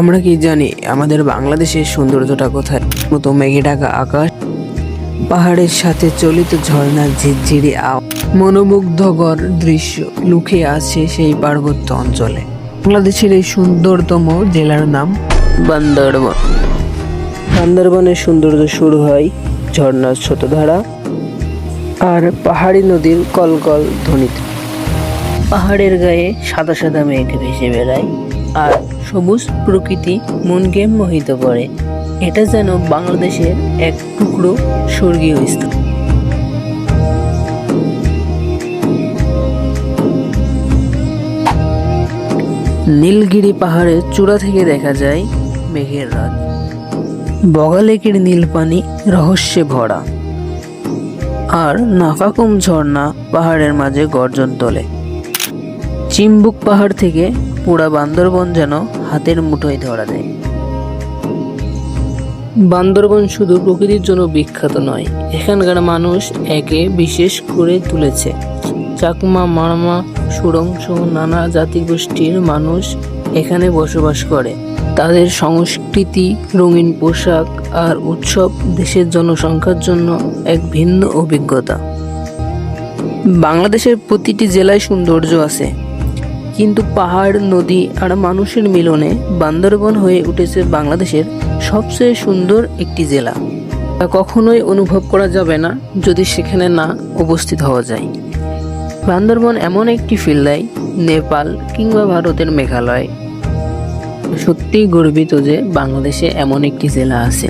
আমরা কি জানি আমাদের বাংলাদেশের সৌন্দর্যটা কোথায়? মতো মেঘে ঢাকা আকাশ, পাহাড়ের সাথে চলিত ঝর্ণার ঝিরঝিরি আও মনোমুগ্ধকর দৃশ্য লুকিয়ে আছে সেই পার্বত্য অঞ্চলে। বাংলাদেশের এই সুন্দরতম জেলার নাম বান্দরবন। বান্দরবনের সৌন্দর্য শুরু হয় ঝর্ণার ছোটধারা আর পাহাড়ি নদীর কলকল ধ্বনিতে। পাহাড়ের গায়ে সাদা সাদা মেঘ ভেসে বেড়ায়। আর সবুজ প্রকৃতি মনকে মোহিত করে। এটা যেন বাংলাদেশের এক টুকরো স্বর্গীয় স্থান। নীলগিরি পাহাড়ের চূড়া থেকে দেখা যায় মেঘের রাত। বগালেকের নীল পানি রহস্যে ভরা। আর নাফাকুম ঝর্ণা পাহাড়ের মাঝে গর্জন তোলে। চিম্বুক পাহাড় থেকে পুরা বান্দরবন যেন হাতের মুঠোয় ধরা দেয়। বান্দরবন শুধু প্রকৃতির জন্য বিখ্যাত নয়, এখানকার মানুষ একে বিশেষ করে তুলেছে। চাকমা, মারমা, সুরং সহ নানা জাতিগোষ্ঠীর মানুষ এখানে বসবাস করে। তাদের সংস্কৃতি, রঙিন পোশাক আর উৎসব দেশের জনসংখ্যার জন্য এক ভিন্ন অভিজ্ঞতা। বাংলাদেশের প্রতিটি জেলায় সৌন্দর্য আছে। কিন্তু পাহাড়, নদী আর মানুষের মিলনে বান্দরবন হয়ে উঠেছে বাংলাদেশের সবচেয়ে সুন্দর একটি জেলা। তা কখনোই অনুভব করা যাবে না যদি সেখানে না উপস্থিত হওয়া যায়। বান্দরবন এমন একটি ফিল দেয়, নেপাল কিংবা ভারতের মেঘালয়। সত্যিই গর্বিত যে বাংলাদেশে এমন একটি জেলা আছে।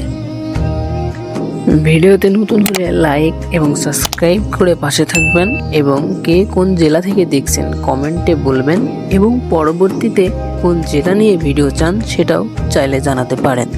ভিডিওতে নতুন হলে লাইক এবং সাবস্ক্রাইব করে পাশে থাকবেন এবং কে কোন জেলা থেকে দেখছেন কমেন্টে বলবেন এবং পরবর্তীতে কোন জেলা নিয়ে ভিডিও চান সেটাও চাইলে জানাতে পারেন।